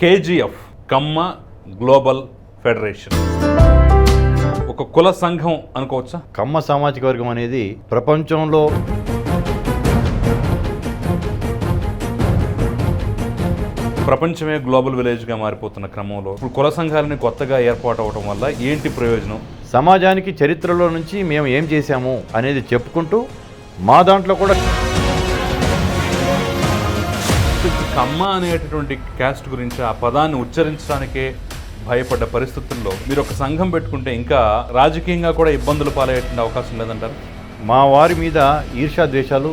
KGF కమ్మ global federation. ఒక కుల సంఘం అనుకోవచ్చా? కమ్మ సామాజిక వర్గం అనేది ప్రపంచంలో ప్రపంచమే గ్లోబల్ విలేజ్గా మారిపోతున్న క్రమంలో ఇప్పుడు కుల సంఘాలని కొత్తగా ఏర్పాటు అవడం వల్ల ఏంటి ప్రయోజనం? సమాజానికి చరిత్రలో నుంచి మేము ఏం చేశాము అనేది చెప్పుకుంటూ మా దాంట్లో కూడా కమ్మ అనేటటువంటి క్యాస్ట్ గురించి ఆ పదాన్ని ఉచ్చరించడానికే భయపడ్డ పరిస్థితుల్లో మీరు ఒక సంఘం పెట్టుకుంటే ఇంకా రాజకీయంగా కూడా ఇబ్బందులు పాలయ్యేటువంటి అవకాశం లేదంటారు? మా వారి మీద ఈర్ష్యా ద్వేషాలు.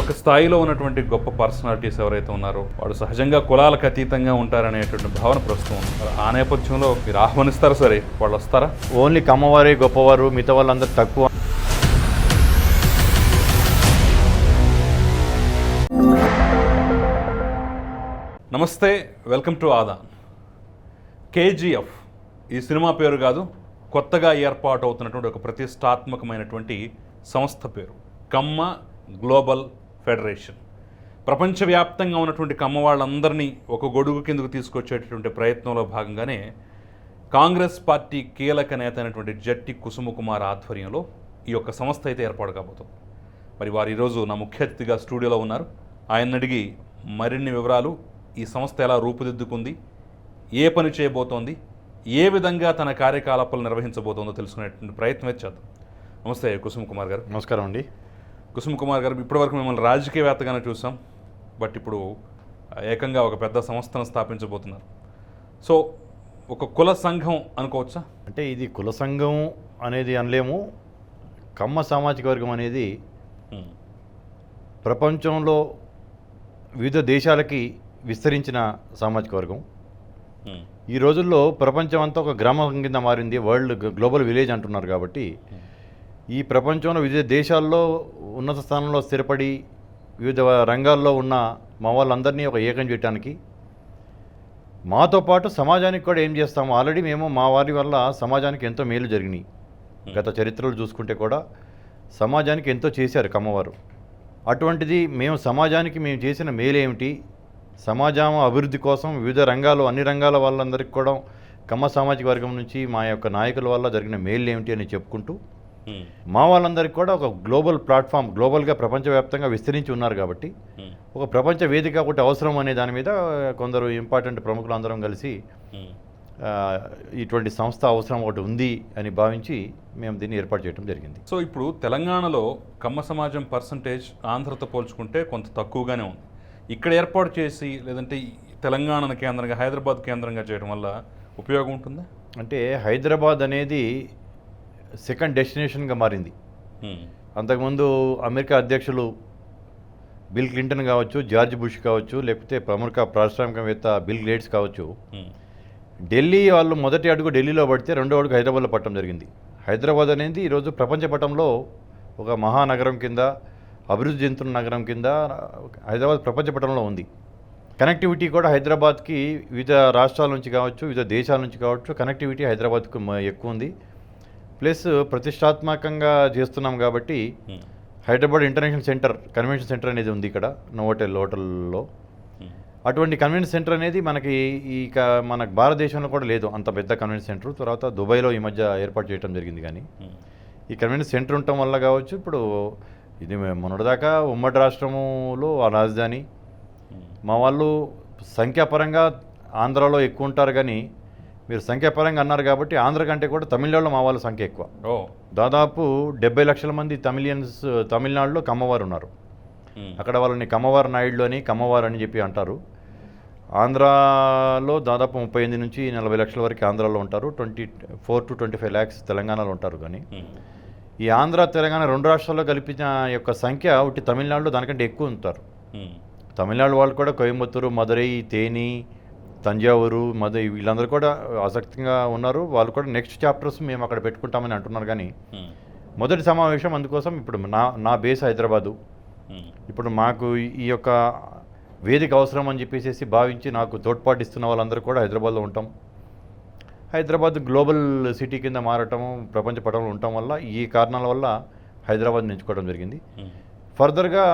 ఒక స్థాయిలో ఉన్నటువంటి గొప్ప పర్సనాలిటీస్ ఎవరైతే ఉన్నారో వాడు సహజంగా కులాలకు అతీతంగా ఉంటారనేటువంటి భావన ప్రస్తుతం ఉంది. ఆ నేపథ్యంలో మీరు ఆహ్వానిస్తారా సరే? వాళ్ళు వస్తారా? ఓన్లీ కమ్మవారే గొప్పవారు మిగతా వాళ్ళందరూ తక్కువ నమస్తే వెల్కమ్ టు ఆదా. కేజీఎఫ్ ఈ సినిమా పేరు కాదు కొత్తగా ఏర్పాటు అవుతున్నటువంటి ఒక ప్రతిష్టాత్మకమైనటువంటి సంస్థ పేరు కమ్మ గ్లోబల్ ఫెడరేషన్. ప్రపంచవ్యాప్తంగా ఉన్నటువంటి కమ్మ వాళ్ళందరినీ ఒక గొడుగు కిందకు తీసుకొచ్చేటటువంటి ప్రయత్నంలో భాగంగానే కాంగ్రెస్ పార్టీ కీలక నేత అయినటువంటి జట్టి కుసుమకుమార్ ఆధ్వర్యంలో ఈ యొక్క సంస్థ అయితే ఏర్పాటు కాబోతుంది. మరి వారు ఈరోజు నా ముఖ్య అతిథిగా స్టూడియోలో ఉన్నారు. ఆయన అడిగి మరిన్ని వివరాలు ఈ సంస్థ ఎలా రూపుదిద్దుకుంది? ఏ పని చేయబోతోంది? ఏ విధంగా తన కార్యకలాపాలు నిర్వహించబోతోందో తెలుసుకునేటువంటి ప్రయత్నం చేద్దాం. నమస్తే కుసుమ్ కుమార్ గారు. నమస్కారం అండి. కుసుమ్ కుమార్ గారు ఇప్పటివరకు మిమ్మల్ని రాజకీయవేత్తగానే చూసాం. బట్ ఇప్పుడు ఏకంగా ఒక పెద్ద సంస్థను స్థాపించబోతున్నారు. సో ఒక కుల సంఘం అనుకోవచ్చా? అంటే ఇది కుల సంఘం అనేది అనలేము. కమ్మ సామాజిక వర్గం అనేది ప్రపంచంలో వివిధ దేశాలకి విస్తరించిన సామాజిక వర్గం. ఈ రోజుల్లో ప్రపంచం అంతా ఒక గ్రామం కింద మారింది వరల్డ్ గ్లోబల్ విలేజ్ అంటున్నారు కాబట్టి ఈ ప్రపంచంలో వివిధ దేశాల్లో ఉన్నత స్థానంలో స్థిరపడి వివిధ రంగాల్లో ఉన్న మా వాళ్ళందరినీ ఒక ఏకం చేయడానికి మాతో పాటు సమాజానికి కూడా ఏం చేస్తాము? ఆల్రెడీ మేము మా వారి వల్ల సమాజానికి ఎంతో మేలు జరిగినాయి. గత చరిత్రలు చూసుకుంటే కూడా సమాజానికి ఎంతో చేశారు కమ్మవారు. అటువంటిది మేము సమాజానికి మేము చేసిన మేలేమిటి? సమాజం అభివృద్ధి కోసం వివిధ రంగాలు అన్ని రంగాల వాళ్ళందరికీ కూడా కమ్మ సామాజిక వర్గం నుంచి మా యొక్క నాయకుల వల్ల జరిగిన మేలు ఏమిటి అని చెప్పుకుంటూ మా వాళ్ళందరికీ కూడా ఒక గ్లోబల్ ప్లాట్ఫామ్ గ్లోబల్గా ప్రపంచవ్యాప్తంగా విస్తరించి ఉన్నారు కాబట్టి ఒక ప్రపంచ వేదిక ఒకటి అవసరం అనే దాని మీద కొందరు ఇంపార్టెంట్ ప్రముఖులు అందరం కలిసి ఇటువంటి సంస్థ అవసరం ఒకటి ఉంది అని భావించి మేము దీన్ని ఏర్పాటు చేయడం జరిగింది. సో ఇప్పుడు తెలంగాణలో కమ్మ సమాజం పర్సంటేజ్ ఆంధ్రతో పోల్చుకుంటే కొంత తక్కువగానే ఉంది. ఇక్కడ ఏర్పాటు చేసి లేదంటే ఈ తెలంగాణను కేంద్రంగా హైదరాబాద్ కేంద్రంగా చేయడం వల్ల ఉపయోగం ఉంటుందా? అంటే హైదరాబాద్ అనేది సెకండ్ డెస్టినేషన్గా మారింది. అంతకుముందు అమెరికా అధ్యక్షులు బిల్ క్లింటన్ కావచ్చు జార్జ్ బుష్ కావచ్చు లేకపోతే ప్రముఖ పారిశ్రామికవేత్త బిల్ గేట్స్ కావచ్చు ఢిల్లీ వాళ్ళు మొదటి అడుగు ఢిల్లీలో పడితే రెండో అడుగు హైదరాబాద్లో పట్టడం జరిగింది. హైదరాబాద్ అనేది ఈరోజు ప్రపంచ పటంలో ఒక మహానగరం కింద అభివృద్ధి చెందుతున్న నగరం కింద హైదరాబాద్ ప్రపంచ పటంలో ఉంది. కనెక్టివిటీ కూడా హైదరాబాద్కి వివిధ రాష్ట్రాల నుంచి కావచ్చు వివిధ దేశాల నుంచి కావచ్చు కనెక్టివిటీ హైదరాబాద్కు ఎక్కువ ఉంది. ప్లస్ ప్రతిష్టాత్మకంగా చేస్తున్నాం కాబట్టి ఉమ్, Hyderabad international centre convention centre అనేది ఉంది ఇక్కడ నోవోటెల్ హోటల్లో. ఉమ్, అటువంటి కన్వెన్షన్ సెంటర్ అనేది మనకి ఈ క- మన భారతదేశంలో కూడా లేదు అంత పెద్ద కన్వెన్షన్ సెంటర్. తర్వాత దుబాయ్లో ఈ మధ్య ఏర్పాటు చేయడం జరిగింది కానీ. ఉమ్, ఈ కన్వెన్షన్ సెంటర్ ఉండటం వల్ల కావచ్చు ఇప్పుడు ఇది మే- మొన్నటిదాకా ఉమ్మడి రాష్ట్రములో ఆ రాజధాని. మా వాళ్ళు సంఖ్యాపరంగా ఆంధ్రాలో ఎక్కువ ఉంటారు కానీ మీరు సంఖ్యాపరంగా అన్నారు కాబట్టి ఆంధ్ర కంటే కూడా తమిళనాడులో మా వాళ్ళ సంఖ్య ఎక్కువ. దాదాపు డెబ్బై లక్షల మంది తమిళియన్స్ తమిళనాడులో కమ్మవారు ఉన్నారు. అక్కడ వాళ్ళని కమ్మవారు నాయుడు అని కమ్మవారు అని చెప్పి అంటారు. ఆంధ్రాలో దాదాపు ముప్పై ఎనిమిది నుంచి నలభై లక్షల వరకు ఆంధ్రాలో ఉంటారు. Twenty four to twenty five lakhs తెలంగాణలో ఉంటారు కానీ. ఈ ఆంధ్ర తెలంగాణ రెండు రాష్ట్రాల్లో కలిపిన యొక్క సంఖ్య ఒకటి తమిళనాడులో దానికంటే ఎక్కువ ఉంటారు. తమిళనాడు వాళ్ళు కూడా కోయంబత్తూరు మదురై తేని తంజావూరు మదురై వీళ్ళందరూ కూడా ఆసక్తిగా ఉన్నారు. వాళ్ళు కూడా నెక్స్ట్ చాప్టర్స్ మేము అక్కడ పెట్టుకుంటామని అంటున్నారు కానీ మొదటి సమావేశం అందుకోసం ఇప్పుడు నా నా బేస్ హైదరాబాదు. ఇప్పుడు మాకు ఈ- ఈ యొక్క వేదిక అవసరం అని చెప్పేసి భావించి నాకు తోడ్పాటు ఇస్తున్న వాళ్ళందరూ కూడా హైదరాబాద్లో ఉంటాం. హైదరాబాద్ గ్లోబల్ సిటీ కింద మారటం ప్రపంచ పటంలో ఉండటం వల్ల ఈ కారణాల వల్ల హైదరాబాద్ ఎంచుకోవడం జరిగింది. ఫర్దర్గా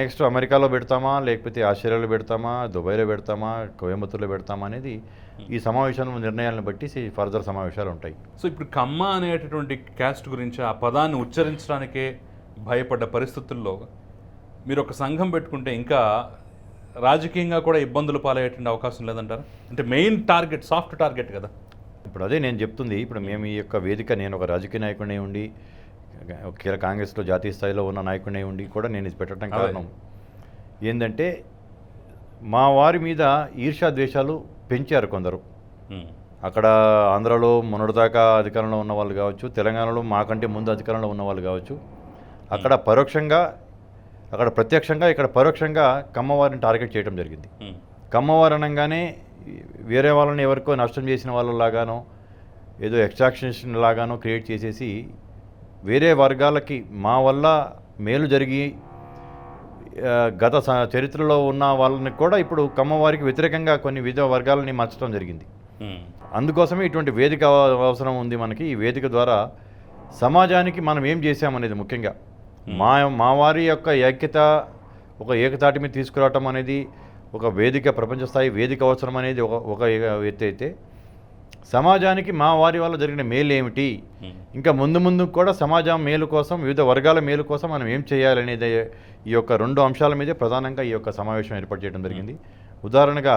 నెక్స్ట్ అమెరికాలో పెడతామా లేకపోతే ఆస్ట్రేలియాలో పెడతామా దుబాయ్లో పెడతామా కోయంబత్తూర్లో పెడతామా అనేది ఈ సమావేశంలో నిర్ణయాలను బట్టి ఫర్దర్ సమావేశాలు ఉంటాయి. సో ఇప్పుడు కమ్మ అనేటటువంటి క్యాస్ట్ గురించి ఆ పదాన్ని ఉచ్చరించడానికే భయపడ్డ పరిస్థితుల్లో మీరు ఒక సంఘం పెట్టుకుంటే ఇంకా రాజకీయంగా కూడా ఇబ్బందులు పాలయ్యేటువంటి అవకాశం లేదంటారా? అంటే మెయిన్ టార్గెట్ సాఫ్ట్ టార్గెట్ కదా. ఇప్పుడు అదే నేను చెప్తుంది ఇప్పుడు మేము ఈ యొక్క వేదిక నేను ఒక రాజకీయ నాయకుడిని ఉండి ఒక కాంగ్రెస్లో జాతీయ స్థాయిలో ఉన్న నాయకుడిని ఉండి కూడా నేను ఇది పెట్టడం. కారణం. ఏంటంటే మా వారి మీద ఈర్ష్యా ద్వేషాలు పెంచారు కొందరు. అక్కడ ఆంధ్రాలో మొన్నటిదాకా అధికారంలో ఉన్న వాళ్ళు కావచ్చు తెలంగాణలో మాకంటే ముందు అధికారంలో ఉన్న వాళ్ళు కావచ్చు అక్కడ పరోక్షంగా అక్కడ ప్రత్యక్షంగా ఇక్కడ పరోక్షంగా కమ్మవారిని టార్గెట్ చేయడం జరిగింది. కమ్మవారు అనగానే వేరే వాళ్ళని ఎవరికో నష్టం చేసిన వాళ్ళలాగానో ఏదో ఎక్స్ట్రాక్షన్ లాగానో క్రియేట్ చేసేసి వేరే వర్గాలకి మా వల్ల మేలు జరిగి గత చరిత్రలో ఉన్న వాళ్ళని కూడా ఇప్పుడు కమ్మవారికి వ్యతిరేకంగా కొన్ని వివిధ వర్గాలని మార్చడం జరిగింది. అందుకోసమే ఇటువంటి వేదిక అవ- అవసరం ఉంది మనకి. ఈ వేదిక ద్వారా సమాజానికి మనం ఏం చేశామనేది ముఖ్యంగా మా మా వారి యొక్క ఐక్యత ఒక ఏకతాటి మీద తీసుకురావటం అనేది ఒక వేదిక ప్రపంచ స్థాయి వేదిక అవసరం అనేది ఒక ఒక ఎత్తు అయితే సమాజానికి మా వారి వల్ల జరిగిన మేలు ఏమిటి? ఉమ్, ఇంకా ముందు ముందు కూడా సమాజం మేలు కోసం వివిధ వర్గాల మేలు కోసం మనం ఏం చేయాలనేది ఈ యొక్క రెండు అంశాల మీదే ప్రధానంగా ఈ యొక్క సమావేశం ఏర్పాటు చేయడం జరిగింది. ఉదాహరణగా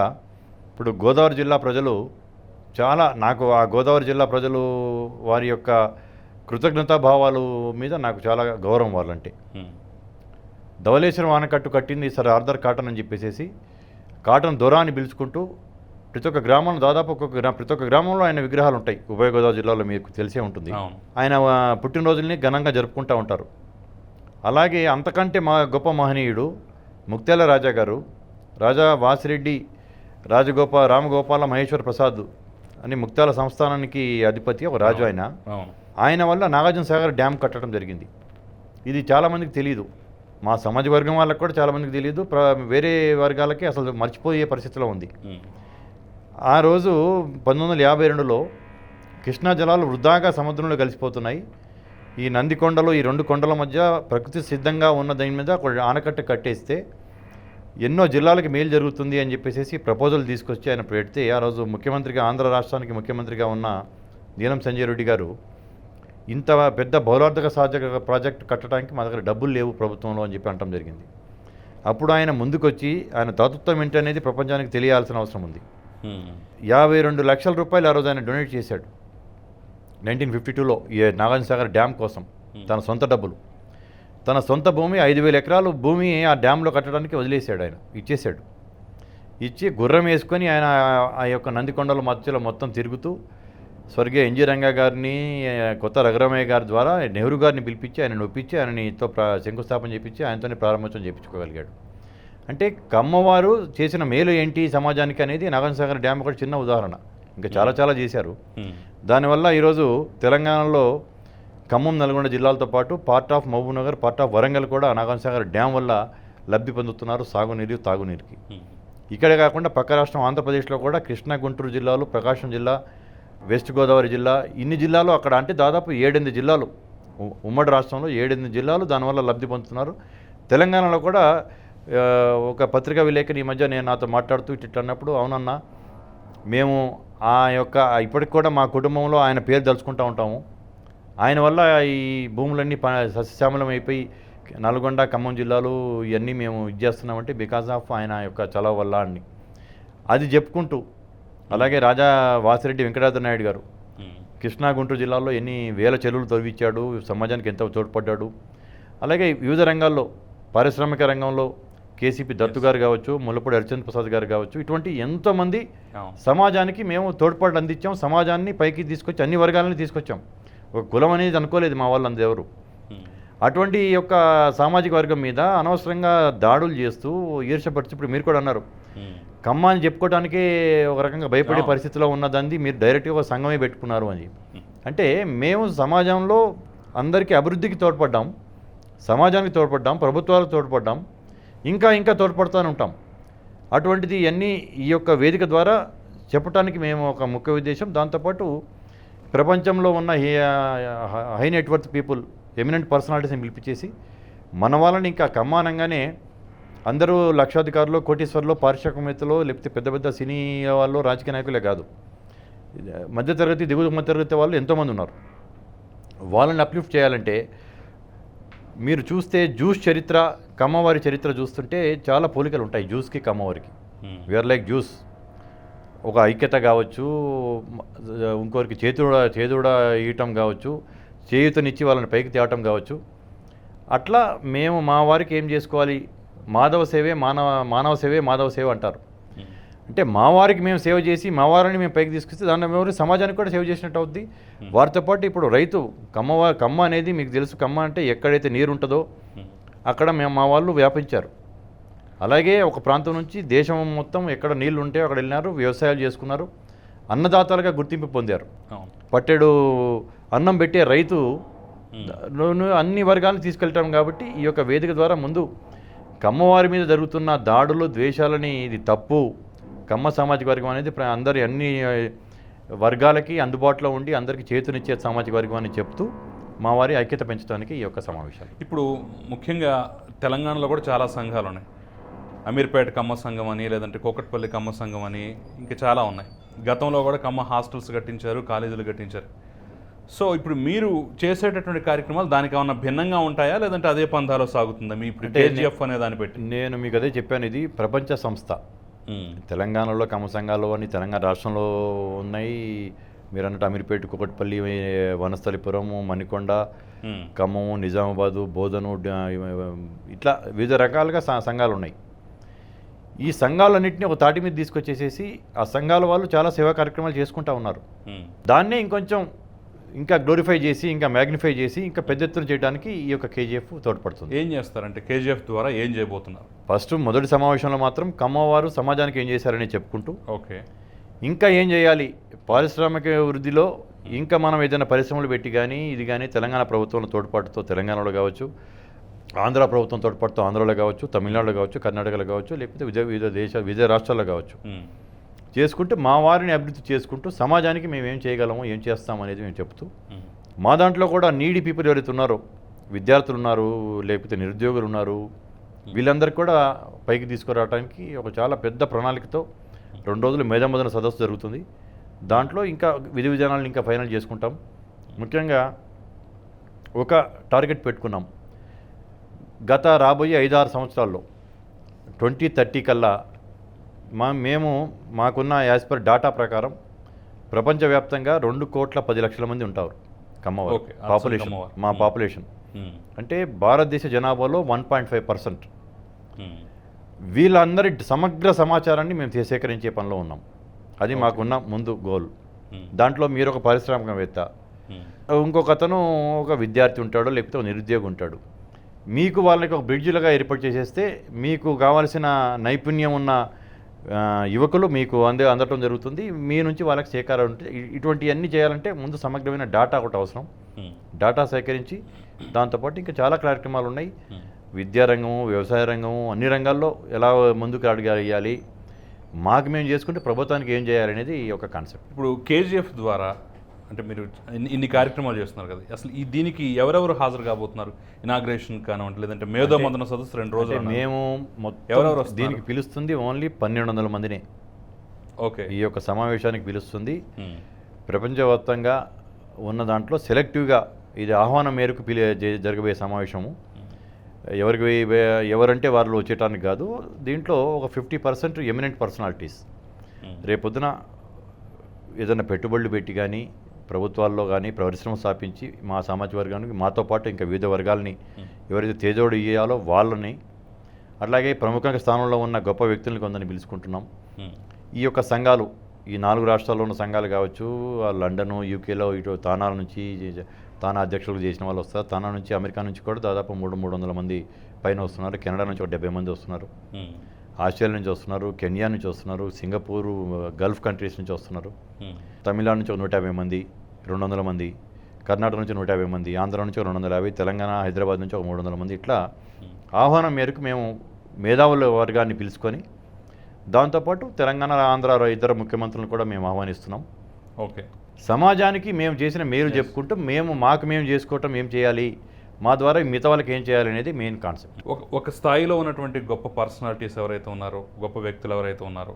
ఇప్పుడు గోదావరి జిల్లా ప్రజలు చాలా నాకు ఆ గోదావరి జిల్లా ప్రజలు వారి యొక్క కృతజ్ఞతా భావాలు మీద నాకు చాలా గౌరవం వాళ్ళంటే. ఉమ్, ధవళేశ్వరం ఆనకట్టు కట్టింది సరే ఆర్థర్ కాటన్ అని చెప్పేసి కాటన్ దొర అని పిలుచుకుంటూ ప్రతి ఒక్క గ్రామంలో దాదాపు ఒక్కొక్క గ్రా ప్రతి ఒక్క గ్రామంలో ఆయన విగ్రహాలు ఉంటాయి. ఉభయ గోదావరి జిల్లాలో మీకు తెలిసే ఉంటుంది. ఆయన పుట్టినరోజుల్ని ఘనంగా జరుపుకుంటూ ఉంటారు. అలాగే అంతకంటే మా గొప్ప మహనీయుడు ముక్తేల రాజా గారు రాజా వాసిరెడ్డి రాజగోప రామగోపాల మహేశ్వర ప్రసాద్ అని ముక్తాల సంస్థానానికి అధిపతి ఒక రాజు ఆయన. ఆయన వల్ల నాగార్జున సాగర్ డ్యామ్ కట్టడం జరిగింది. ఇది చాలామందికి తెలియదు మా సమాజ వర్గం వాళ్ళకి కూడా చాలామందికి తెలియదు ప్ర వేరే వర్గాలకి అసలు మర్చిపోయే పరిస్థితిలో ఉంది. ఆ రోజు పంతొమ్మిది వందల యాభై రెండులో కృష్ణా జలాలు వృధాగా సముద్రంలో కలిసిపోతున్నాయి. ఈ నందికొండలు ఈ రెండు కొండల మధ్య ప్రకృతి సిద్ధంగా ఉన్న దాని మీద ఒక ఆనకట్ట కట్టేస్తే ఎన్నో జిల్లాలకు మేలు జరుగుతుంది అని చెప్పేసి ప్రపోజల్ తీసుకొచ్చి ఆయన పెడితే ఆ రోజు ముఖ్యమంత్రిగా ఆంధ్ర రాష్ట్రానికి ముఖ్యమంత్రిగా ఉన్న నీలం సంజయ్ రెడ్డి గారు ఇంత పెద్ద బౌలార్థక సహజ ప్రాజెక్ట్ కట్టడానికి మా దగ్గర డబ్బులు లేవు ప్రభుత్వంలో అని చెప్పి అనటం జరిగింది. అప్పుడు ఆయన ముందుకొచ్చి ఆయన దాతృత్వం ఏంటి అనేది ప్రపంచానికి తెలియాల్సిన అవసరం ఉంది. యాభై రెండు లక్షల రూపాయలు ఆ రోజు ఆయన డొనేట్ చేశాడు. నైన్టీన్ ఫిఫ్టీ టూలో ఈ నాగార్జున సాగర్ డ్యామ్ కోసం తన సొంత డబ్బులు. తన సొంత భూమి ఐదు వేల ఎకరాలు భూమి ఆ డ్యాంలో కట్టడానికి వదిలేశాడు ఆయన. ఇచ్చేశాడు. ఇచ్చి గుర్రం వేసుకొని ఆయన ఆ యొక్క నందికొండల మధ్యలో మొత్తం తిరుగుతూ స్వర్గీయ ఎన్జి రంగా గారిని కొత్త రఘురామయ్య గారి ద్వారా నెహ్రూ గారిని పిలిపించి ఆయన ఒప్పించి ఆయనతో ప్ర శంకుస్థాపన చేపించి ఆయనతోనే ప్రారంభోత్సవం చేయించుకోగలిగాడు అంటే కమ్మవారు చేసిన మేలు ఏంటి సమాజానికి అనేది నాగార్జున సాగర్ డ్యామ్ ఒకటి చిన్న ఉదాహరణ. ఇంకా చాలా చాలా చేశారు. దానివల్ల ఈరోజు తెలంగాణలో ఖమ్మం నల్గొండ జిల్లాలతో పాటు part of Mahabubnagar part of Warangal కూడా నాగార్జున సాగర్ డ్యామ్ వల్ల లబ్ధి పొందుతున్నారు సాగునీరు తాగునీరుకి. ఇక్కడే కాకుండా పక్క రాష్ట్రం ఆంధ్రప్రదేశ్లో కూడా కృష్ణా గుంటూరు జిల్లాలు ప్రకాశం జిల్లా వెస్ట్ గోదావరి జిల్లా ఇన్ని జిల్లాలు అక్కడ అంటే దాదాపు ఏడెనిమిది జిల్లాలు. ఉ- ఉమ్మడి రాష్ట్రంలో ఏడెనిమిది జిల్లాలు దానివల్ల లబ్ధి పొందుతున్నారు. తెలంగాణలో కూడా ఒక పత్రికా విలేకరి ఈ మధ్య నేను నాతో మాట్లాడుతూ ఇట్లా అన్నప్పుడు అవునన్నా మేము ఆ యొక్క ఇప్పటికి కూడా మా కుటుంబంలో ఆయన పేరు తలుచుకుంటూ ఉంటాము. ఆయన వల్ల ఈ భూములన్నీ ప సస్యశ్యామలం అయిపోయి నల్గొండ ఖమ్మం జిల్లాలు ఇవన్నీ మేము ఇది చేస్తున్నామంటే బికాస్ ఆఫ్ ఆయన యొక్క చలవ వల్ల అని అది చెప్పుకుంటూ అలాగే రాజా వాసిరెడ్డి వెంకటాద్రి నాయుడు గారు. కృష్ణా గుంటూరు జిల్లాలో ఎన్ని వేల చెరువులు తవ్వించాడు సమాజానికి ఎంతో తోడ్పడ్డాడు అలాగే వివిధ రంగాల్లో పారిశ్రామిక రంగంలో కేసీపీ దత్తు గారు కావచ్చు ముల్లపూడి హరిచంద్ర ప్రసాద్ గారు కావచ్చు ఇటువంటి ఎంతోమంది సమాజానికి మేము తోడ్పాటు అందించాం సమాజాన్ని పైకి తీసుకొచ్చి అన్ని వర్గాలని తీసుకొచ్చాం. ఒక కులం అనేది అనుకోలేదు మా వాళ్ళు ఉమ్, అటువంటి యొక్క సామాజిక వర్గం మీద అనవసరంగా దాడులు చేస్తూ ఈర్షపరిచి ఇప్పుడు మీరు కూడా అన్నారు. ఉమ్, కమ్మ అని చెప్పుకోవడానికే ఒక రకంగా భయపడే. పరిస్థితిలో ఉన్నదంది మీరు డైరెక్ట్గా ఒక సంఘమే పెట్టుకున్నారు అని చెప్పి. అంటే మేము సమాజంలో అందరికీ అభివృద్ధికి తోడ్పడ్డాం సమాజానికి తోడ్పడ్డాం ప్రభుత్వాలకు తోడ్పడ్డాం ఇంకా ఇంకా తోడ్పడుతూనే ఉంటాం. అటువంటిది ఇవన్నీ ఈ యొక్క వేదిక ద్వారా చెప్పడానికి మేము ఒక ముఖ్య ఉద్దేశం. దాంతోపాటు ప్రపంచంలో ఉన్న high net worth people eminent పర్సనాలిటీస్ని పిలిపించేసి మన వాళ్ళని ఇంకా కమ్మానంగానే అందరూ లక్షాధికారులు కోటీశ్వర్లు పారిశ్రామికవేత్తలు లేకపోతే పెద్ద పెద్ద సినీ వాళ్ళు రాజకీయ నాయకులే కాదు. మధ్యతరగతి దిగువ మధ్యతరగతి వాళ్ళు ఎంతోమంది ఉన్నారు. వాళ్ళని అప్లిఫ్ట్ చేయాలంటే మీరు చూస్తే జ్యూస్ చరిత్ర కమ్మవారి చరిత్ర చూస్తుంటే చాలా పోలికలు ఉంటాయి జ్యూస్కి కమ్మవారికి. వీఆర్ లైక్ జ్యూస్ ఒక ఐక్యత కావచ్చు ఇంకోరికి చేతుడ చేతుడ ఇయటం కావచ్చు చేయుతనిచ్చి వాళ్ళని పైకి తేవటం కావచ్చు. అట్లా మేము మా వారికి ఏం చేసుకోవాలి? మాధవ సేవే మానవ మానవ సేవే మాధవ సేవ అంటారు. అంటే మా వారికి మేము సేవ చేసి మా వారిని మేము పైకి తీసుకొస్తే దాన్ని మేము సమాజానికి కూడా సేవ చేసినట్టు అవుద్ది. వారితో పాటు ఇప్పుడు రైతు కమ్మ కమ్మ అనేది మీకు తెలుసు కమ్మ అంటే ఎక్కడైతే నీరు ఉంటుందో. అక్కడ మేము మా వాళ్ళు వ్యాపించారు. అలాగే ఒక ప్రాంతం నుంచి దేశం మొత్తం ఎక్కడ నీళ్ళు ఉంటే అక్కడ వెళ్ళినారు వ్యవసాయాలు చేసుకున్నారు అన్నదాతలుగా గుర్తింపు పొందారు. పట్టెడు అన్నం పెట్టే రైతు అన్ని వర్గాలను తీసుకెళ్తాం కాబట్టి ఈ యొక్క వేదిక ద్వారా ముందు కమ్మవారి మీద జరుగుతున్న దాడులు ద్వేషాలని ఇది తప్పు. కమ్మ సామాజిక వర్గం అనేది ప్ర- అందరి అన్ని వర్గాలకి అందుబాటులో ఉండి అందరికీ చేతునిచ్చే సామాజిక వర్గం అని చెప్తూ మా వారి ఐక్యత పెంచడానికి ఈ యొక్క సమావేశాలు. ఇప్పుడు ముఖ్యంగా తెలంగాణలో కూడా చాలా సంఘాలు ఉన్నాయి. అమీర్పేట కమ్మ సంఘం అని లేదంటే కోకట్పల్లి కమ్మ సంఘం అని ఇంకా చాలా ఉన్నాయి. గతంలో కూడా కమ్మ హాస్టల్స్ కట్టించారు కాలేజీలు కట్టించారు. సో ఇప్పుడు మీరు చేసేటటువంటి కార్యక్రమాలు దానికి ఏమన్నా భిన్నంగా ఉంటాయా? లేదంటే అదే పంధాలో సాగుతుందా? మీ ఇప్పుడు కేజీఎఫ్ అనే దాన్ని పెట్టి. నేను మీకు అదే చెప్పాను ఇది ప్రపంచ సంస్థ. తెలంగాణలో కమ్మ సంఘాలు అని తెలంగాణ రాష్ట్రంలో ఉన్నాయి. మీరు అన్నట్టు అమీర్పేట కుకట్పల్లి వనస్థలిపురం మణికొండ. ఖమ్మము నిజామాబాదు బోధను ఇట్లా వివిధ రకాలుగా సంఘాలు ఉన్నాయి. ఈ సంఘాలన్నింటినీ ఒక తాటి మీద తీసుకొచ్చేసేసి ఆ సంఘాల వాళ్ళు చాలా సేవా కార్యక్రమాలు చేసుకుంటా ఉన్నారు. దాన్నే ఇంకొంచెం ఇంకా గ్లోరిఫై చేసి ఇంకా మ్యాగ్నిఫై చేసి ఇంకా పెద్ద ఎత్తున చేయడానికి ఈ యొక్క కేజీఎఫ్ తోడ్పడుతుంది. ఏం చేస్తారంటే కేజీఎఫ్ ద్వారా ఏం చేయబోతున్నారు? ఫస్ట్ మొదటి సమావేశంలో మాత్రం కమ్మవారు సమాజానికి ఏం చేశారని చెప్పుకుంటూ ఓకే. ఇంకా ఏం చేయాలి? పారిశ్రామిక వృద్ధిలో ఇంకా మనం ఏదైనా పరిశ్రమలు పెట్టి కానీ ఇది కానీ తెలంగాణ ప్రభుత్వంలో తోడ్పాటుతో తెలంగాణలో కావచ్చు ఆంధ్ర ప్రభుత్వం తోడ్పాటుతో ఆంధ్రలో కావచ్చు తమిళనాడులో కావచ్చు కర్ణాటకలో కావచ్చు లేకపోతే వివిధ వివిధ దేశ వివిధ రాష్ట్రాల్లో కావచ్చు. చేసుకుంటే మా వారిని అభివృద్ధి చేసుకుంటూ సమాజానికి మేము ఏం చేయగలము ఏం చేస్తాం అనేది మేము చెప్తూ. మా దాంట్లో కూడా నీడి పీపుల్ ఎవరైతే ఉన్నారో విద్యార్థులు ఉన్నారు లేకపోతే నిరుద్యోగులు ఉన్నారు వీళ్ళందరికీ కూడా పైకి తీసుకురావడానికి ఒక చాలా పెద్ద ప్రణాళికతో రెండు రోజులు మేధమదన సదస్సు జరుగుతుంది. దాంట్లో ఇంకా విధి విధానాలను ఇంకా ఫైనల్ చేసుకుంటాం. ముఖ్యంగా ఒక టార్గెట్ పెట్టుకున్నాం. గత రాబోయే ఐదారు సంవత్సరాల్లో ట్వంటీ థర్టీ కల్లా మా మేము మాకున్న యాజ్ పర్ డాటా ప్రకారం ప్రపంచవ్యాప్తంగా రెండు కోట్ల పది లక్షల మంది ఉంటారు కమ్మవారు పాపులేషన్. మా Hmm. Population um. అంటే భారతదేశ జనాభాలో వన్ పాయింట్ ఫైవ్ పర్సెంట్. వీళ్ళందరి సమగ్ర సమాచారాన్ని మేము సేకరించే పనిలో ఉన్నాం అది మాకున్న ముందు గోల్ ఉమ్. దాంట్లో మీరు ఒక పారిశ్రామికవేత్త. ఇంకొక అతను ఒక విద్యార్థి ఉంటాడు లేకపోతే ఒక నిరుద్యోగి ఉంటాడు మీకు వాళ్ళకి ఒక బ్రిడ్జిలుగా ఏర్పాటు చేసేస్తే మీకు కావాల్సిన నైపుణ్యం ఉన్న యువకులు మీకు అందే అందటం జరుగుతుంది మీ నుంచి వాళ్ళకి సేకారం ఉంటుంది ఇటువంటివన్నీ చేయాలంటే ముందు సమగ్రమైన డాటా ఒకటి అవసరం. డాటా సేకరించి దాంతోపాటు ఇంకా చాలా కార్యక్రమాలు ఉన్నాయి. విద్యారంగము వ్యవసాయ రంగము అన్ని రంగాల్లో ఎలా ముందుకు అడగాలి మాకు మేము చేసుకుంటే ప్రభుత్వానికి ఏం చేయాలి అనేది ఈ యొక్క కాన్సెప్ట్ ఇప్పుడు కేజీఎఫ్ ద్వారా అంటే మీరు ఇన్ని- కార్యక్రమాలు చేస్తున్నారు కదా. అసలు ఈ దీనికి ఎవరెవరు హాజరు కాబోతున్నారు? ఇనాగ్రేషన్ కానివ్వండి లేదంటే మేధో మదన సదస్సు రెండు రోజులు. మేము ఎవరెవరు? దీనికి పిలుస్తుంది ఓన్లీ పన్నెండు వందల మందినే. ఓకే. ఈ యొక్క సమావేశానికి పిలుస్తుంది. ప్రపంచవ్యాప్తంగా ఉన్న దాంట్లో సెలెక్టివ్గా ఇది ఆహ్వానం మేరకు పిలి జరగబోయే సమావేశము. ఎవరికి ఎవరంటే వాళ్ళు వచ్చేటానికి కాదు. దీంట్లో ఒక ఫిఫ్టీ పర్సెంట్ ఎమినెంట్ పర్సనాలిటీస్. రేపొద్దున ఏదైనా పెట్టుబడులు పెట్టి కానీ ప్రభుత్వాల్లో కానీ పరిశ్రమ స్థాపించి మా సామాజిక వర్గానికి మాతో పాటు ఇంకా వివిధ వర్గాలని ఎవరైతే తేజోడు ఇయ్యాలో వాళ్ళని అట్లాగే ప్రముఖ స్థానంలో ఉన్న గొప్ప వ్యక్తుల్ని కొందరిని పిలుచుకుంటున్నాం. ఈ యొక్క సంఘాలు ఈ నాలుగు రాష్ట్రాల్లో ఉన్న సంఘాలు కావచ్చు లండను యూకేలో ఇటు తానాల నుంచి తానా అధ్యక్షులు చేసిన వాళ్ళు వస్తారు. తానా నుంచి అమెరికా నుంచి కూడా దాదాపు మూడు మూడు వందల మంది పైన వస్తున్నారు. కెనడా నుంచి ఒక డెబ్బై మంది వస్తున్నారు. ఆస్ట్రేలియా నుంచి వస్తున్నారు కెన్యా నుంచి వస్తున్నారు సింగపూరు గల్ఫ్ కంట్రీస్ నుంచి వస్తున్నారు. తమిళనాడు నుంచి ఒక నూట యాభై మంది. రెండు వందల మంది కర్ణాటక నుంచి నూట యాభై మంది ఆంధ్ర నుంచి రెండు వందల యాభై తెలంగాణ హైదరాబాద్ నుంచి ఒక మూడు వందల మంది ఇట్లా ఉమ్. ఆహ్వానం మేరకు మేము మేధావుల వర్గాన్ని పిలుచుకొని దాంతోపాటు తెలంగాణ ఆంధ్ర ఇతర ముఖ్యమంత్రులను కూడా మేము ఆహ్వానిస్తున్నాం. ఓకే. సమాజానికి మేము చేసిన మేలు చెప్పుకుంటూ మేము మాకు మేము చేసుకోవటం ఏం చేయాలి మా ద్వారా మిగతా వాళ్ళకి ఏం చేయాలనేది మెయిన్ కాన్సెప్ట్. ఒక ఒక స్థాయిలో ఉన్నటువంటి గొప్ప పర్సనాలిటీస్ ఎవరైతే ఉన్నారో గొప్ప వ్యక్తులు ఎవరైతే ఉన్నారో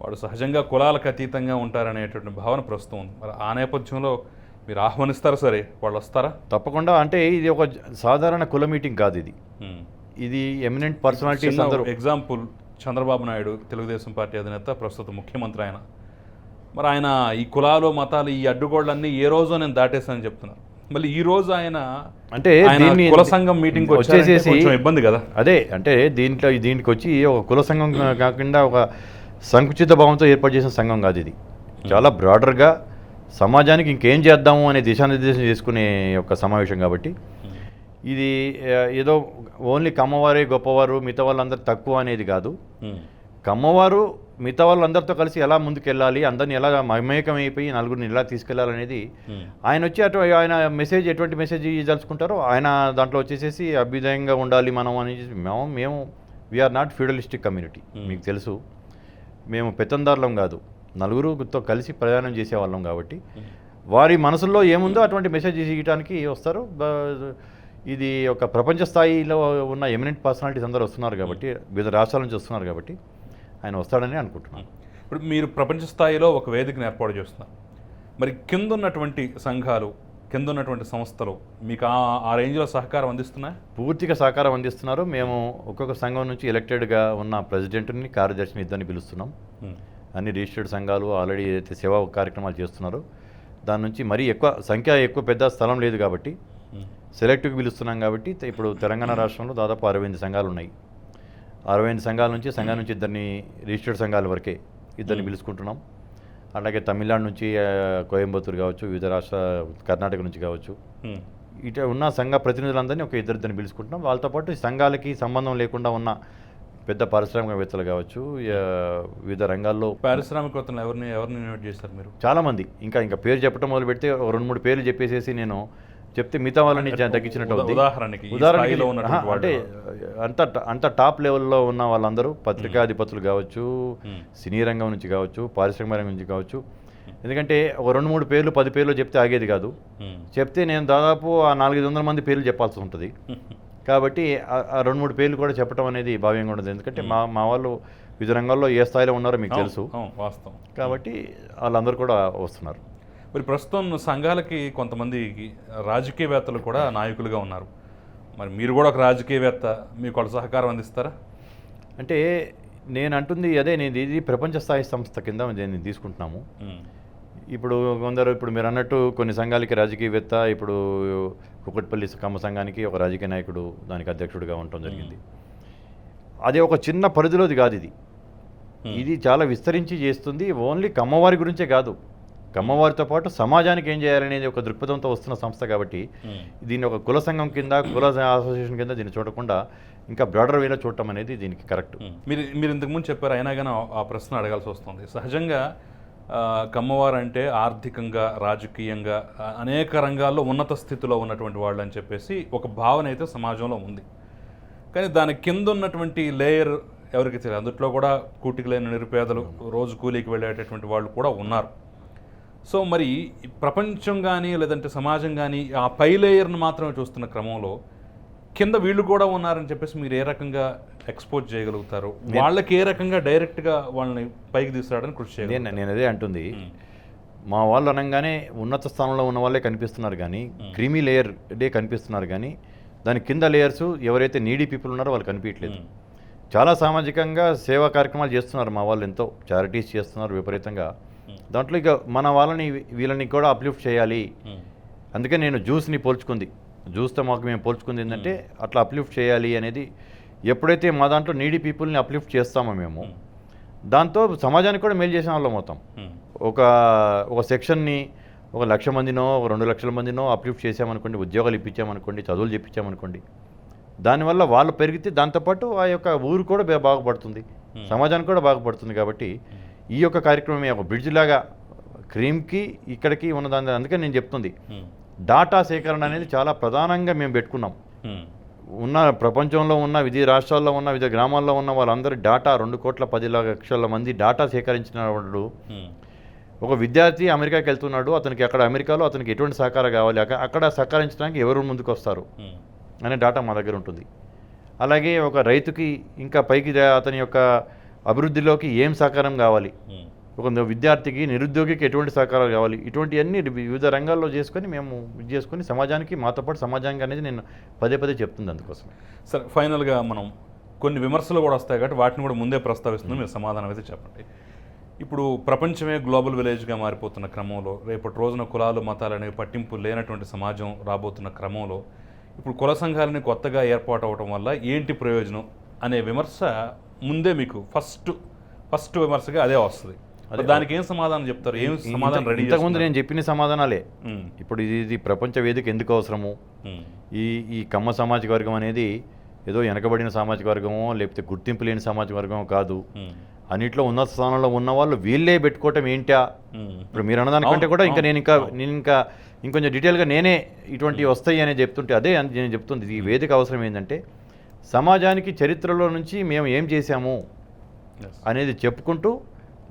వాడు సహజంగా కులాలకు అతీతంగా ఉంటారనేటువంటి భావన ప్రస్తుతం ఉంది. మరి ఆ నేపథ్యంలో మీరు ఆహ్వానిస్తారా సరే? వాళ్ళు వస్తారా? తప్పకుండా. అంటే ఇది ఒక సాధారణ కుల మీటింగ్ కాదు ఇది. ఇది ఎమినెంట్ పర్సనాలిటీస్ అందరూ. ఎగ్జాంపుల్ చంద్రబాబు నాయుడు తెలుగుదేశం పార్టీ అధినేత ప్రస్తుత ముఖ్యమంత్రి ఆయన. మరి ఆయన ఈ కులాలు మతాలు ఈ అడ్డుగోళ్ళన్నీ ఏ రోజో నేను దాటేసానని చెప్తున్నారు. మళ్ళీ ఈ రోజు ఆయన అంటే కుల సంఘం మీటింగ్ వచ్చేసేసి ఇబ్బంది కదా. అదే అంటే దీంట్లో దీనికి వచ్చి ఒక కుల సంఘం కాకుండా ఒక సంకుచిత భావంతో ఏర్పాటు చేసిన సంఘం కాదు ఇది చాలా బ్రాడర్గా సమాజానికి ఇంకేం చేద్దాము అనే దిశానిర్దేశం చేసుకునే ఒక సమావేశం కాబట్టి ఇది ఏదో ఓన్లీ కమ్మవారే గొప్పవారు మిగతా వాళ్ళందరూ తక్కువ అనేది కాదు. కమ్మవారు మిగతా వాళ్ళందరితో కలిసి ఎలా ముందుకెళ్ళాలి అందరిని ఎలా మమేకం అయిపోయి నలుగురిని ఎలా తీసుకెళ్ళాలనేది. ఆయన వచ్చి అటు ఆయన మెసేజ్ ఎటువంటి మెసేజ్ ఇదలుచుకుంటారో ఆయన దాంట్లో వచ్చేసేసి అభ్యుదయంగా ఉండాలి మనం అని మేము మేము వీఆర్ నాట్ ఫ్యూడలిస్టిక్ కమ్యూనిటీ. మీకు తెలుసు మేము పెత్తందారులం కాదు. నలుగురుతో కలిసి ప్రయాణం చేసేవాళ్ళం కాబట్టి వారి మనసుల్లో ఏముందో అటువంటి మెసేజ్ ఇవ్వడానికి వస్తారు. ఇది ఒక ప్రపంచ స్థాయిలో ఉన్న ఎమినెంట్ పర్సనాలిటీస్ అందరూ వస్తున్నారు కాబట్టి వివిధ రాష్ట్రాల నుంచి వస్తున్నారు కాబట్టి ఆయన వస్తాడని అనుకుంటున్నాను. ఇప్పుడు మీరు ప్రపంచ స్థాయిలో ఒక వేదికను ఏర్పాటు చేస్తున్నారు. మరి కింద ఉన్నటువంటి సంఘాలు కింద ఉన్నటువంటి సంస్థలు మీకు ఆ రేంజ్లో సహకారం అందిస్తున్నాయి? పూర్తిగా సహకారం అందిస్తున్నారు. మేము ఒక్కొక్క సంఘం నుంచి ఎలక్టెడ్గా ఉన్న ప్రెసిడెంట్ని కార్యదర్శిని ఇద్దరిని పిలుస్తున్నాం. అన్ని రిజిస్టర్డ్ సంఘాలు ఆల్రెడీ ఏదైతే సేవా కార్యక్రమాలు చేస్తున్నారో దాని నుంచి మరీ ఎక్కువ సంఖ్య ఎక్కువ పెద్ద స్థలం లేదు కాబట్టి సెలెక్ట్కి పిలుస్తున్నాం కాబట్టి ఇప్పుడు తెలంగాణ రాష్ట్రంలో దాదాపు అరవై ఎనిమిది సంఘాలు ఉన్నాయి. అరవై ఎనిమిది సంఘాల నుంచి సంఘం నుంచి ఇద్దరిని రిజిస్టర్డ్ సంఘాల వరకే ఇద్దరిని. పిలుచుకుంటున్నాం. అలాగే తమిళనాడు నుంచి కోయంబత్తూరు కావచ్చు వివిధ రాష్ట్ర కర్ణాటక నుంచి కావచ్చు. ఇట ఉన్న సంఘ ప్రతినిధులందరినీ ఒక ఇద్దరిద్దరిని పిలుచుకుంటున్నాం. వాళ్ళతో పాటు సంఘాలకి సంబంధం లేకుండా ఉన్న పెద్ద పారిశ్రామికవేత్తలు కావచ్చు వివిధ రంగాల్లో పారిశ్రామికవేత్తలు ఎవరిని ఎవరిని ఇన్వైట్ చేశారు మీరు? చాలామంది. ఇంకా ఇంకా పేరు చెప్పడం మొదలు పెడితే రెండు మూడు పేర్లు చెప్పేసేసి నేను చెప్తే మిగతా వాళ్ళని తగ్గించినట్టు ఉదా- అవుద్ది. ఉదాహరణకి ఉదాహరణకి అంటే అంత అంత టాప్ లెవెల్లో ఉన్న వాళ్ళందరూ పత్రికాధిపతులు కావచ్చు. సినీ రంగం నుంచి కావచ్చు పారిశ్రామిక రంగం నుంచి కావచ్చు. ఎందుకంటే ఒక రెండు మూడు పేర్లు పది పేర్లు చెప్తే ఆగేది కాదు. చెప్తే నేను దాదాపు ఆ నాలుగైదు వందల మంది పేర్లు చెప్పాల్సి ఉంటుంది. కాబట్టి ఆ- రెండు మూడు పేర్లు కూడా చెప్పడం అనేది భావ్యంగా ఉండదు. ఎందుకంటే మా మా వాళ్ళు వివిధ రంగాల్లో ఏ స్థాయిలో ఉన్నారో మీకు తెలుసు. కాబట్టి వాళ్ళందరూ కూడా వస్తున్నారు. మరి ప్రస్తుతం సంఘాలకి కొంతమంది రాజకీయవేత్తలు కూడా నాయకులుగా ఉన్నారు. మరి మీరు కూడా ఒక రాజకీయవేత్త మీకు వాళ్ళ సహకారం అందిస్తారా? అంటే నేను అంటుంది అదే నేను ఇది ప్రపంచ స్థాయి సంస్థ కింద దీన్ని తీసుకుంటున్నాము. ఇప్పుడు కొందరు ఇప్పుడు మీరు అన్నట్టు కొన్ని సంఘాలకి రాజకీయవేత్త ఇప్పుడు కుకట్పల్లి కమ్మ సంఘానికి ఒక రాజకీయ నాయకుడు దానికి అధ్యక్షుడిగా ఉండటం జరిగింది. అదే ఒక చిన్న పరిధిలోది కాదు ఇది. ఇది చాలా విస్తరించి చేస్తుంది. ఓన్లీ కమ్మవారి గురించే కాదు. కమ్మవారితో పాటు సమాజానికి ఏం చేయాలనేది ఒక దృక్పథంతో వస్తున్న సంస్థ కాబట్టి. దీన్ని ఒక కుల సంఘం కింద కుల అసోసియేషన్ కింద దీన్ని చూడకుండా ఇంకా బ్రాడర్ వేలో చూడటం అనేది దీనికి కరెక్ట్. మీరు మీరు ఇంతకుముందు చెప్పారు అయినా కానీ ఆ- ప్రశ్న అడగాల్సి వస్తుంది. సహజంగా కమ్మవారు అంటే ఆర్థికంగా రాజకీయంగా అనేక రంగాల్లో ఉన్నత స్థితిలో ఉన్నటువంటి వాళ్ళు అని చెప్పేసి ఒక భావన అయితే సమాజంలో ఉంది. కానీ దాని కింద ఉన్నటువంటి లేయర్ ఎవరికి తెలియదు. అందుట్లో కూడా కూటికి లేని నిరుపేదలు రోజు కూలీకి వెళ్ళేటటువంటి వాళ్ళు కూడా ఉన్నారు. సో మరి ప్రపంచం కానీ లేదంటే సమాజం కానీ ఆ పై లేయర్ను మాత్రమే చూస్తున్న క్రమంలో కింద వీళ్ళు కూడా ఉన్నారని చెప్పేసి మీరు ఏ రకంగా ఎక్స్పోజ్ చేయగలుగుతారు వాళ్ళకి ఏ రకంగా డైరెక్ట్గా వాళ్ళని పైకి తీసుకురావడానికి కృషి చేయగలుగుతారు నేను అదే అంటుంది. మా వాళ్ళు అనగానే ఉన్నత స్థానంలో ఉన్న వాళ్ళే కనిపిస్తున్నారు కానీ క్రీమీ లేయర్ డే కనిపిస్తున్నారు కానీ దాని కింద లేయర్స్ ఎవరైతే నీడీ పీపుల్ ఉన్నారో వాళ్ళు కనిపించట్లేదు. చాలా సామాజికంగా సేవా కార్యక్రమాలు చేస్తున్నారు మా వాళ్ళు ఎంతో చారిటీస్ చేస్తున్నారు విపరీతంగా. దాంట్లో ఇక మన వాళ్ళని వీళ్ళని కూడా అప్లిఫ్ట్ చేయాలి. అందుకే నేను జ్యూస్ని పోల్చుకుంది జ్యూస్తో మాకు మేము పోల్చుకుంది ఏంటంటే అట్లా అప్లిఫ్ట్ చేయాలి అనేది ఎప్పుడైతే మా దాంట్లో నీడీ పీపుల్ని అప్లిఫ్ట్ చేస్తామో మేము. దాంతో సమాజానికి కూడా మేలు చేసిన వాళ్ళం మొత్తం. ఒక ఒక సెక్షన్ని ఒక లక్ష మందినో ఒక రెండు లక్షల మందినో అప్లిఫ్ట్ చేసామనుకోండి ఉద్యోగాలు ఇప్పించామనుకోండి చదువులు చెప్పించామనుకోండి దానివల్ల వాళ్ళు పెరిగితే దాంతోపాటు ఆ యొక్క ఊరు కూడా బాగుపడుతుంది. సమాజానికి కూడా బాగుపడుతుంది కాబట్టి ఈ యొక్క కార్యక్రమం ఒక బ్రిడ్జ్ లాగా క్రీమ్కి ఇక్కడికి ఉన్న దాని అందుకే నేను చెప్తుంది. డాటా సేకరణ అనేది చాలా ప్రధానంగా మేము పెట్టుకున్నాం. ఉన్న ప్రపంచంలో ఉన్న వివిధ రాష్ట్రాల్లో ఉన్న వివిధ గ్రామాల్లో ఉన్న వాళ్ళందరూ డాటా రెండు కోట్ల పది లక్షల మంది డాటా సేకరించిన వాడు ఉమ్. ఒక విద్యార్థి అమెరికాకి వెళ్తున్నాడు అతనికి అక్కడ అమెరికాలో అతనికి ఎటువంటి సహకారం కావాలి అక్క- అక్కడ సహకరించడానికి ఎవరు ముందుకు వస్తారు. అనే డాటా మా దగ్గర ఉంటుంది అలాగే ఒక రైతుకి ఇంకా పైకి అతని యొక్క అభివృద్ధిలోకి ఏం సహకారం కావాలి. ఒక విద్యార్థికి నిరుద్యోగికి ఎటువంటి సహకారాలు కావాలి? ఇటువంటివన్నీ వివిధ రంగాల్లో చేసుకొని మేము ఇది చేసుకొని సమాజానికి మాతో పాటు సమాజానికి అనేది నేను పదే పదే చెప్తుంది అందుకోసమే. సరే ఫైనల్గా మనం కొన్ని విమర్శలు కూడా వస్తాయి కాబట్టి వాటిని కూడా ముందే ప్రస్తావిస్తున్నాం మీరు సమాధానం అయితే చెప్పండి. ఇప్పుడు ప్రపంచమే గ్లోబల్ విలేజ్గా మారిపోతున్న క్రమంలో రేపటి రోజున కులాలు మతాలు అనేవి పట్టింపు లేనటువంటి సమాజం రాబోతున్న క్రమంలో ఇప్పుడు కుల సంఘాలని కొత్తగా ఏర్పాటు అవడం వల్ల ఏంటి ప్రయోజనం అనే విమర్శ ముందే మీకు ఫస్ట్ ఫస్ట్ విమర్శగా అదే వస్తుంది. అదే. దానికి ఏం సమాధానం చెప్తారు? ఏం సమాధానం రెడీ ఇంతకుముందు నేను చెప్పిన సమాధానాలే. ఇప్పుడు ఇది ఇది ప్రపంచ వేదిక ఎందుకు అవసరము? ఈ ఈ కమ్మ సామాజిక వర్గం అనేది ఏదో వెనకబడిన సామాజిక వర్గమో లేకపోతే గుర్తింపు లేని సామాజిక వర్గమో కాదు. అన్నిట్లో ఉన్నత స్థానంలో ఉన్న వాళ్ళు వీళ్ళే పెట్టుకోవటం ఏంటా. ఇప్పుడు మీరు అన్నదానికంటే కూడా ఇంకా నేను ఇంకా. నేను ఇంకా ఇంకొంచెం డీటెయిల్గా నేనే ఇటువంటివి వస్తాయి అని చెప్తుంటే అదే అని నేను చెప్తుంది. ఈ వేదిక అవసరం ఏంటంటే సమాజానికి చరిత్రలో నుంచి మేము ఏం చేశాము. అనేది చెప్పుకుంటూ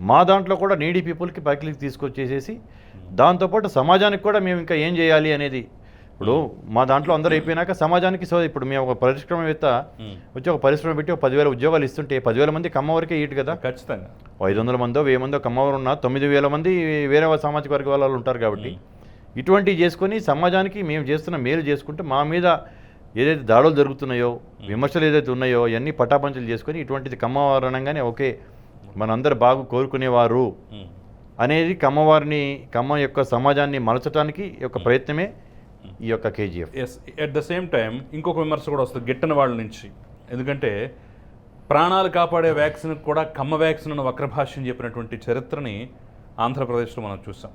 మా దాంట్లో కూడా నీడీ పీపుల్కి పైకి తీసుకొచ్చేసేసి దాంతోపాటు సమాజానికి కూడా మేము ఇంకా ఏం చేయాలి అనేది. ఇప్పుడు మా దాంట్లో అందరూ అయిపోయినాక సమాజానికి సో ఇప్పుడు మేము ఒక పరిశ్రమవేత్త ఉమ్, వచ్చి ఒక పరిశ్రమ పెట్టి ఒక పదివేల ఉద్యోగాలు ఇస్తుంటే పదివేల మంది కమ్మ వరకే ఇటు కదా? ఖచ్చితంగా. ఐదు వందల మందో వెయ్యి మందో కమ్మవారు ఉన్న తొమ్మిది వేల మంది వేరే సామాజిక వర్గ వాళ్ళు ఉంటారు కాబట్టి ఇటువంటివి చేసుకొని సమాజానికి మేము చేస్తున్న మేలు చేసుకుంటే మా మీద ఏదైతే దాడులు జరుగుతున్నాయో విమర్శలు ఏదైతే ఉన్నాయో అవన్నీ పటాపంచలు చేసుకొని ఇటువంటిది కమ్మవారు అనగానే ఓకే మనందరు బాగు కోరుకునేవారు. అనేది కమ్మవారిని కమ్మ యొక్క సమాజాన్ని మలచడానికి యొక్క ప్రయత్నమే ఈ యొక్క KGF. As at the same time ఇంకొక విమర్శ కూడా వస్తుంది గిట్టని వాళ్ళ నుంచి. ఎందుకంటే ప్రాణాలు కాపాడే వ్యాక్సిన్ కూడా కమ్మ వ్యాక్సిన్ అన్న వక్రభాష్యం చెప్పినటువంటి చరిత్రని ఆంధ్రప్రదేశ్లో మనం చూసాం.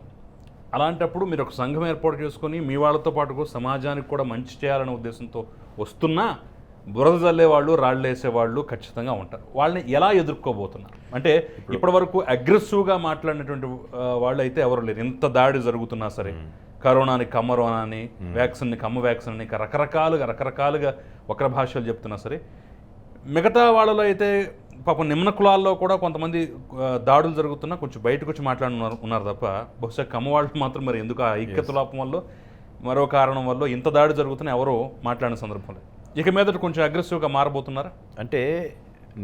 అలాంటప్పుడు మీరు ఒక సంఘం ఏర్పాటు చేసుకొని మీ వాళ్ళతో పాటు సమాజానికి కూడా మంచి చేయాలనే ఉద్దేశంతో వస్తున్నా బురద జల్లే వాళ్ళు రాళ్ళు వేసేవాళ్ళు ఖచ్చితంగా ఉంటారు. వాళ్ళని ఎలా ఎదుర్కోబోతున్నారు? అంటే ఇప్పటివరకు అగ్రెసివ్గా మాట్లాడినటువంటి వాళ్ళు అయితే ఎవరు లేరు. ఎంత దాడి జరుగుతున్నా సరే కరోనాని కమ్మరోనా అని వ్యాక్సిన్ని కమ్మ వ్యాక్సిన్ అని రకరకాలుగా రకరకాలుగా వక్ర భాషలు చెప్తున్నా సరే మిగతా వాళ్ళలో అయితే పాపం నిమ్న కులాల్లో కూడా కొంతమంది దాడులు జరుగుతున్నా కొంచెం బయటకు వచ్చి మాట్లాడుతున్నారు ఉన్నారు తప్ప బహుశా కమ్మ వాళ్ళు మాత్రం మరి ఎందుకు ఆ ఐక్యత లోపం వల్ల మరో కారణం వల్ల ఇంత దాడి జరుగుతున్నా ఎవరో మాట్లాడిన సందర్భంలో ఇక మీదట కొంచెం అగ్రెసివ్గా మారబోతున్నారా? అంటే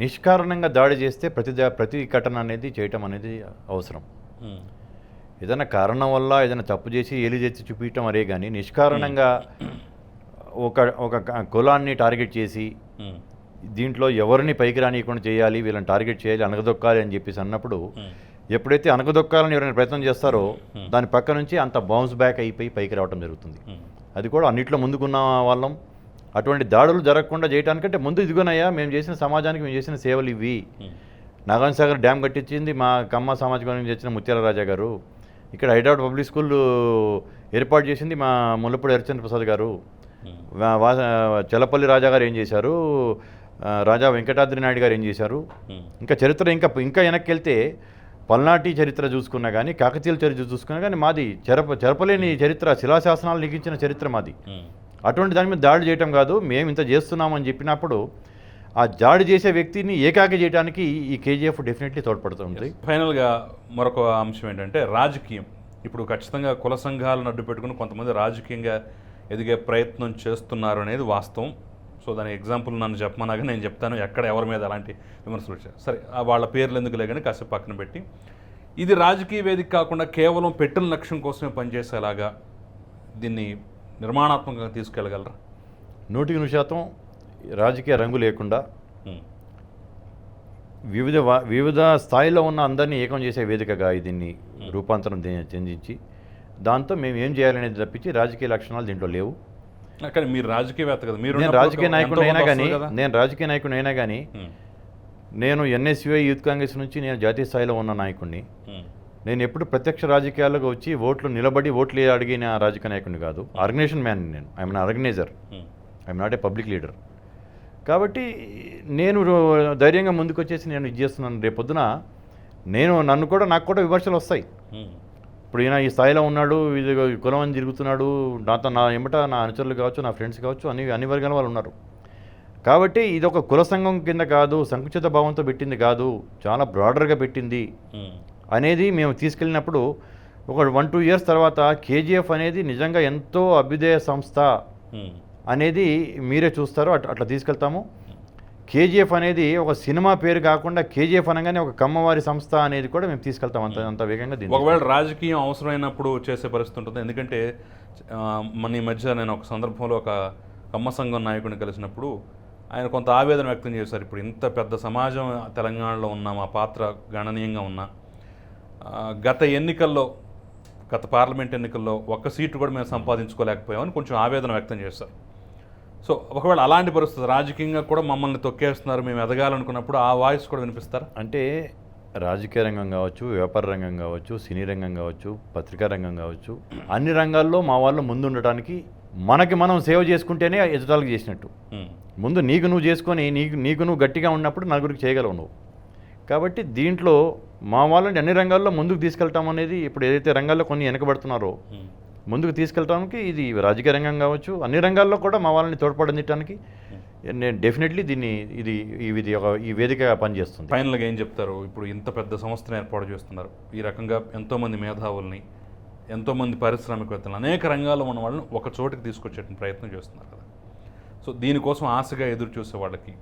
నిష్కారణంగా దాడి చేస్తే ప్రతి ప్రతి ఘటన అనేది చేయటం అనేది అవసరం. ఏదైనా కారణం వల్ల ఏదైనా తప్పు చేసి ఏలి చేసి చూపించడం అరే కానీ నిష్కారణంగా ఒక ఒక కులాన్ని టార్గెట్ చేసి దీంట్లో ఎవరిని పైకి రానియకుండా చేయాలి వీళ్ళని టార్గెట్ చేయాలి అనగదొక్కాలి అని చెప్పేసి అన్నప్పుడు ఎప్పుడైతే అనగదొక్కాలని ఎవరైనా ప్రయత్నం చేస్తారో దాని పక్క నుంచి అంత బౌన్స్ బ్యాక్ అయిపోయి పైకి రావడం జరుగుతుంది. అది కూడా అన్నిట్లో ముందుకున్న వాళ్ళం. అటువంటి దాడులు జరగకుండా చేయడానికంటే ముందు ఇదిగోనయ్యా మేము చేసిన సమాజానికి మేము చేసిన సేవలు ఇవి. నాగార్జున సాగర్ డ్యామ్ కట్టించింది మా కమ్మ సామాజిక వర్గం చేసిన ముత్యాల రాజా గారు. ఇక్కడ హైదరాబాద్ పబ్లిక్ స్కూల్ ఏర్పాటు చేసింది మా ముల్లపూడి హరిచంద్ర ప్రసాద్ గారు. చలపల్లి రాజా గారు ఏం చేశారు? రాజా వెంకటాద్రి నాయుడు గారు ఏం చేశారు? ఇంకా చరిత్ర ఇంకా ఇంకా వెనక్కి వెళ్తే పల్నాటి చరిత్ర చూసుకున్నా కానీ కాకతీయుల చరిత్ర చూసుకున్నా కానీ మాది చెరప చెరపలేని చరిత్ర శిలాశాసనాలు లిఖించిన చరిత్ర మాది. అటువంటి దాని మీద దాడి చేయటం కాదు మేము ఇంత చేస్తున్నామని చెప్పినప్పుడు ఆ దాడి చేసే వ్యక్తిని ఏకాకి చేయడానికి ఈ కేజీఎఫ్ డెఫినెట్లీ తోడ్పడుతుంది ఫైనల్గా మరొక అంశం ఏంటంటే రాజకీయం. ఇప్పుడు ఖచ్చితంగా కుల సంఘాలను అడ్డు పెట్టుకుని కొంతమంది రాజకీయంగా ఎదిగే ప్రయత్నం చేస్తున్నారు అనేది వాస్తవం. సో దాని ఎగ్జాంపుల్ నన్ను చెప్పమనగా నేను చెప్తాను ఎక్కడ ఎవరి మీద అలాంటి విమర్శలు వచ్చాయి. సరే వాళ్ళ పేర్లు ఎందుకులే కానీ కాసేపు పక్కన పెట్టి ఇది రాజకీయ వేదిక కాకుండా కేవలం పెట్టిన లక్ష్యం కోసమే పనిచేసేలాగా దీన్ని నిర్మాణాత్మకంగా తీసుకెళ్ళగలరా? నూటికి నూరు శాతం రాజకీయ రంగు లేకుండా వివిధ వా- వివిధ స్థాయిలో ఉన్న అందరినీ ఏకం చేసే వేదికగా దీన్ని రూపాంతరం చెందించి దాంతో మేము ఏం చేయాలనేది తప్పించి రాజకీయ లక్షణాలు దీంట్లో లేవు. కానీ మీరు రాజకీయవేత్త కదా. మీరు నేను రాజకీయ నాయకుడు అయినా కానీ. నేను రాజకీయ నాయకుడు అయినా కానీ నేను ఎన్ఎస్యుఐ యూత్ కాంగ్రెస్ నుంచి నేను జాతీయ స్థాయిలో ఉన్న నాయకుడిని. నేను ఎప్పుడు ప్రత్యక్ష రాజకీయాలకు వచ్చి ఓట్లు నిలబడి ఓట్లు అడిగిన రాజకీయ నాయకుడిని కాదు. ఆర్గనైజేషన్ మ్యాన్ నేను. I'm organiser I'm not a public leader కాబట్టి నేను ధైర్యంగా ముందుకు వచ్చేసి నేను ఇది చేస్తున్నాను. రేపొద్దున నేను నన్ను కూడా నాకు కూడా విమర్శలు వస్తాయి. ఇప్పుడు ఈయన ఈ స్థాయిలో ఉన్నాడు ఇది కులం అని తిరుగుతున్నాడు నాతో నా ఎమ్మట నా అనుచరులు కావచ్చు నా ఫ్రెండ్స్ కావచ్చు అన్ని అన్ని వర్గాల వాళ్ళు ఉన్నారు. కాబట్టి ఇది ఒక కుల సంఘం కింద కాదు సంకుచిత భావంతో పెట్టింది కాదు చాలా బ్రాడర్గా పెట్టింది. అనేది మేము తీసుకెళ్ళినప్పుడు ఒక వన్ టూ ఇయర్స్ తర్వాత కేజీఎఫ్ అనేది నిజంగా ఎంతో అభ్యుదయ సంస్థ అనేది మీరే చూస్తారు అట్ అట్లా తీసుకెళ్తాము. కేజీఎఫ్ అనేది ఒక సినిమా పేరు కాకుండా కేజీఎఫ్ అనగానే ఒక కమ్మవారి సంస్థ అనేది కూడా మేము తీసుకెళ్తాం అంత అంత వేగంగా దీన్ని. ఒకవేళ రాజకీయం అవసరమైనప్పుడు చేసే పరిస్థితి ఉంటుంది. ఎందుకంటే మన ఈ మధ్య నేను ఒక సందర్భంలో ఒక కమ్మ సంఘం నాయకుడిని కలిసినప్పుడు ఆయన కొంత ఆవేదన వ్యక్తం చేశారు. ఇప్పుడు ఇంత పెద్ద సమాజం తెలంగాణలో ఉన్న మా పాత్ర గణనీయంగా ఉన్నా గత ఎన్నికల్లో గత పార్లమెంట్ ఎన్నికల్లో ఒక్క సీటు కూడా మేము సంపాదించుకోలేకపోయామని కొంచెం ఆవేదన వ్యక్తం చేశారు. సో ఒకవేళ అలాంటి పరిస్థితి రాజకీయంగా కూడా మమ్మల్ని తొక్కేస్తున్నారు మేము ఎదగాలనుకున్నప్పుడు ఆ వాయిస్ కూడా వినిపిస్తారా అంటే రాజకీయ రంగం కావచ్చు వ్యాపార రంగం కావచ్చు సినీ రంగం కావచ్చు పత్రికా రంగం కావచ్చు అన్ని రంగాల్లో మా వాళ్ళు ముందు ఉండటానికి మనకి మనం సేవ చేసుకుంటేనే ఎదుటాలకు చేసినట్టు. ముందు నీకు నువ్వు చేసుకొని నీకు నీకు నువ్వు గట్టిగా ఉన్నప్పుడు నలుగురికి చేయగలవు నువ్వు కాబట్టి దీంట్లో మా వాళ్ళని అన్ని రంగాల్లో ముందుకు తీసుకెళ్తాం అనేది ఇప్పుడు ఏదైతే రంగాల్లో కొన్ని వెనకబడుతున్నారో. ముందుకు తీసుకెళ్ళడానికి ఇది రాజకీయ రంగం కావచ్చు అన్ని రంగాల్లో కూడా మా వాళ్ళని తోడ్పడందించడానికి నేను డెఫినెట్లీ దీన్ని ఇది ఇది ఒక ఈ వేదిక పనిచేస్తుంది. ఫైనల్గా ఏం చెప్తారు? ఇప్పుడు ఇంత పెద్ద సంస్థను ఏర్పాటు చేస్తున్నారు. ఈ రకంగా ఎంతోమంది మేధావుల్ని ఎంతోమంది పారిశ్రామికవేత్తలు అనేక రంగాల్లో ఉన్న వాళ్ళని ఒక చోటికి తీసుకొచ్చే ప్రయత్నం చేస్తున్నారు కదా. సో దీనికోసం ఆశగా ఎదురు చూసే వాళ్ళకి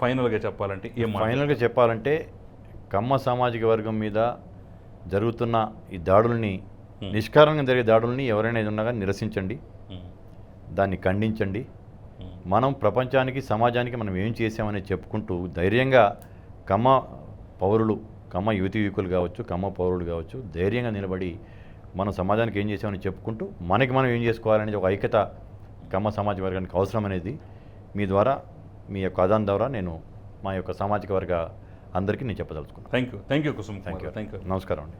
ఫైనల్గా చెప్పాలంటే ఏం ఫైనల్గా చెప్పాలంటే కమ్మ సామాజిక వర్గం మీద జరుగుతున్న ఈ దాడుల్ని. నిష్కారణంగా జరిగే దాడుల్ని ఎవరైనా ఉన్నా కానీ నిరసించండి. ఉమ్. దాన్ని ఖండించండి. ఉమ్. మనం ప్రపంచానికి సమాజానికి మనం ఏం చేసామని చెప్పుకుంటూ ధైర్యంగా కమ్మ పౌరులు కమ్మ యువతి యువకులు కావచ్చు కమ్మ పౌరులు కావచ్చు ధైర్యంగా నిలబడి మనం సమాజానికి ఏం చేసామని చెప్పుకుంటూ మనకి మనం ఏం చేసుకోవాలనేది ఒక ఐక్యత కమ్మ సమాజ వర్గానికి అవసరం అనేది మీ ద్వారా మీ యొక్క అదాన్ ద్వారా నేను మా యొక్క సామాజిక వర్గ అందరికీ నేను చెప్పదలుచుకున్నాను. Thank you thank you Kusum thank you thank you నమస్కారం అండి.